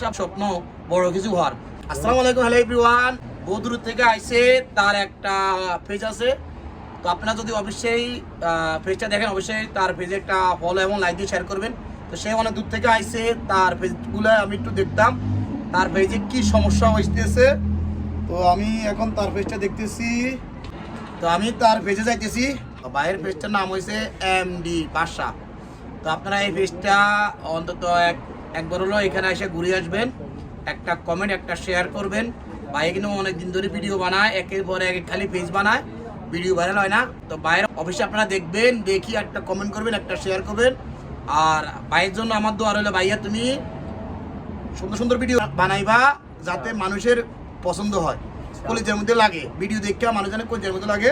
সব স্বপ্ন, বড় কিছু হওয়ার। আসসালামু আলাইকুম হ্যালো এভরিওয়ান বহু থেকে আইসে তার একটা পেজ আছে। তো আপনারা যদি অবশ্যই পেজটা দেখেন, অবশ্যই তার পেজে একটা ফলো এবং লাইক দিয়ে শেয়ার করবেন। তো সে অনেক দূর থেকে আইসে তার পেজগুলো আমি একটু দেখতাম। তার পেজে কি সমস্যা হইতেছে? তো আমি এখন তার পেজটা দেখতেছি। তো আমি তার পেজে যাইতেছি। বাইরের পেজটার নাম হয়েছে এম ডি বাসা তো আপনারা এই পেজটা অন্তত এক একবার হলো এখানে এসে ঘুরে আসবেন, একটা কমেন্ট একটা শেয়ার করবেন। ভাই কিন্তু অনেকদিন ধরে ভিডিও বানায়, একের পরে এক খালি পেজ বানায় ভিডিও ভাইরাল হয় না। তো বাইরে অফিসে আপনারা দেখবেন, দেখি একটা কমেন্ট করবেন, একটা শেয়ার করবেন। আর ভাইয়ের জন্য আমার দোয়া রইল, ভাইয়া তুমি সুন্দর সুন্দর ভিডিও বানাইবা যাতে মানুষের পছন্দ হয়। কলেজের মধ্যে লাগে ভিডিও দেখতে মানুষ জানে কলেজের মধ্যে লাগে।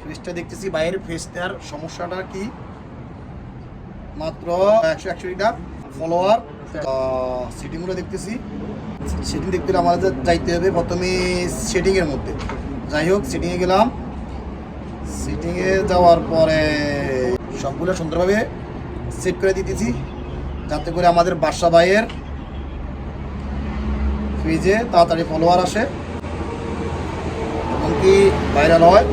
ফেসটা দেখতেছি বাইরের ফেসটার সমস্যাটা কি? মাত্র একশো একশোটা ফলোয়ার সেটিংগুলো দেখতেছি। সেটিং দেখতে হলে আমাদের যাইতে হবে প্রথমে সেটিংয়ের মধ্যে। যাই হোক সেটিংয়ে গেলাম। সেটিংয়ে যাওয়ার পরে সবগুলো সুন্দরভাবে সেট করে দিতেছি। যাতে করে আমাদের বাসা ভাইয়ের পেজে তাড়াতাড়ি ফলোয়ার আসে। এমনকি ভাইরাল হয়।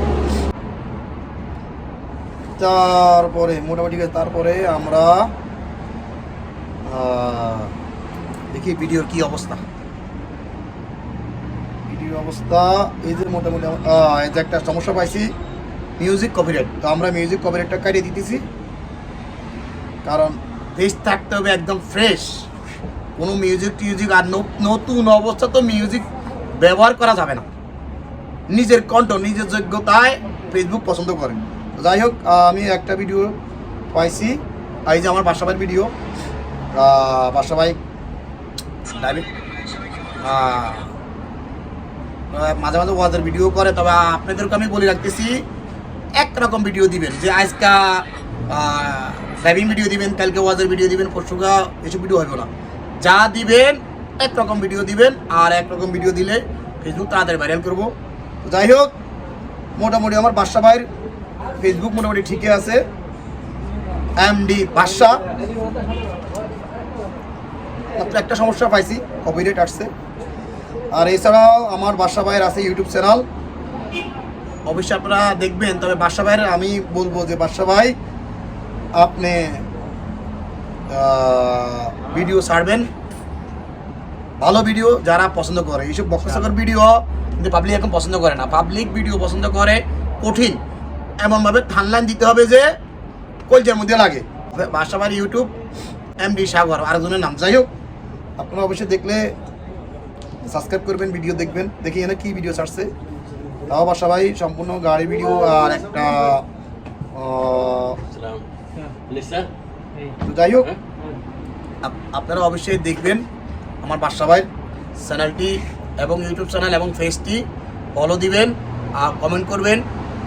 তারপরে, মোটামুটি তারপরে আমরা দেখি ভিডিওর কি অবস্থা। ভিডিওর অবস্থা, এই যে মোটামুটি এই যে একটা সমস্যা পাইছি মিউজিক কপিরাইট তো আমরা মিউজিক কপিরাইটটা কাটিয়ে দিতেছি। কারণ ফ্রেশ থাকতে হবে একদম ফ্রেশ কোনো মিউজিক টিউজিক আর নতুন অবস্থা তো মিউজিক ব্যবহার করা যাবে না। নিজের কণ্ঠ, নিজের যোগ্যতায় ফেসবুক পছন্দ করেন যাই হোক আমি একটা ভিডিও পাইছি। এই যে আমার বাসাবাইয়ের ভিডিও বাসাবাই ডাইভিং মাঝে মাঝে ওয়াজের ভিডিও করে, তবে আপনাদেরকে আমি বলে রাখতেছি, একরকম ভিডিও দিবেন। যে আজকা ড্রাইভিং ভিডিও দিবেন, কালকে ওয়াজের ভিডিও দিবেন পরশুকা এসব ভিডিও হবে না। যা দিবেন, একরকম ভিডিও দিবেন, আর একরকম ভিডিও দিলে ফেসবুক তাড়াতাড়ি ভাইরাল করব। যাই হোক, মোটামুটি আমার বাসা ভাইয়ের ফেসবুক মোটামুটি ঠিকই আছে। এমডি বাদশা। মাত্র একটা সমস্যা পাইছি কপিরাইট আসছে। আর এছাড়াও আমার বাসা ভাইয়ের আছে ইউটিউব চ্যানেল অবশ্যই আপনারা দেখবেন তবে বাসা ভাইয়ের আমি বলব যে বাসা ভাই আপনি ভিডিও ছাড়বেন। ভালো ভিডিও যারা পছন্দ করে এইসব বক্সাকর ভিডিও কিন্তু পাবলিক এখন পছন্দ করে না। পাবলিক ভিডিও পছন্দ করে কঠিন। এমনভাবে থানলাইন দিতে হবে যে কলজের মধ্যে লাগে। বাসাবার ইউটিউব এম এমডি সাগর আরেকজনের নাম। যাই হোক আপনারা অবশ্যই দেখলে সাবস্ক্রাইব করবেন ভিডিও দেখবেন। দেখি এখানে কি ভিডিও ছাড়ছে। তাও বাসা ভাই সম্পূর্ণ গাড়ি ভিডিও আর একটা যাই হোক আপ- আপনারা অবশ্যই দেখবেন আমার বাসা ভাইয়ের চ্যানেলটি এবং ইউটিউব চ্যানেল এবং ফেসটি ফলো দিবেন আর কমেন্ট করবেন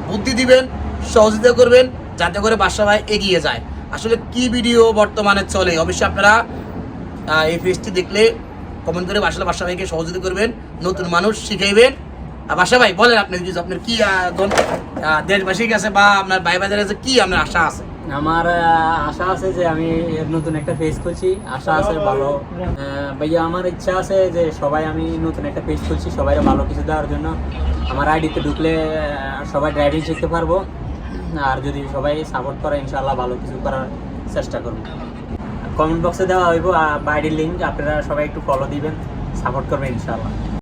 বুদ্ধি দিবেন সহযোগিতা করবেন যাতে করে বাসা ভাই এগিয়ে যায়। আসলে কি ভিডিও বর্তমানে চলে? অবশ্যই আপনারা এই ফেসটি দেখলে কমেন্ট করে বাসা বাসা ভাইকে সহযোগিতা করবেন, নতুন মানুষ শিখাইবেন। আর বাসা ভাই, বলেন আপনি কিছু আপনার কি গন- দেশবাসীর কাছে বা আপনার ভাই বাজারের কাছে কি আপনার আশা আছে? আমার আশা আছে যে আমি নতুন একটা পেজ খুলছি। আশা আছে ভালো। ভাইয়া, আমার ইচ্ছা আছে যে সবাই আমি নতুন একটা পেজ খুলছি সবাই ভালো কিছু দেওয়ার জন্য। আমার আইডিতে ঢুকলে সবাই ড্রাইভিং শিখতে পারব। আর যদি সবাই সাপোর্ট করে, ইনশাআল্লাহ ভালো কিছু করার চেষ্টা করব। কমেন্ট বক্সে দেওয়া হইব বাইরের লিঙ্ক আপনারা সবাই একটু ফলো দিবেন সাপোর্ট করবেন ইনশাআল্লাহ।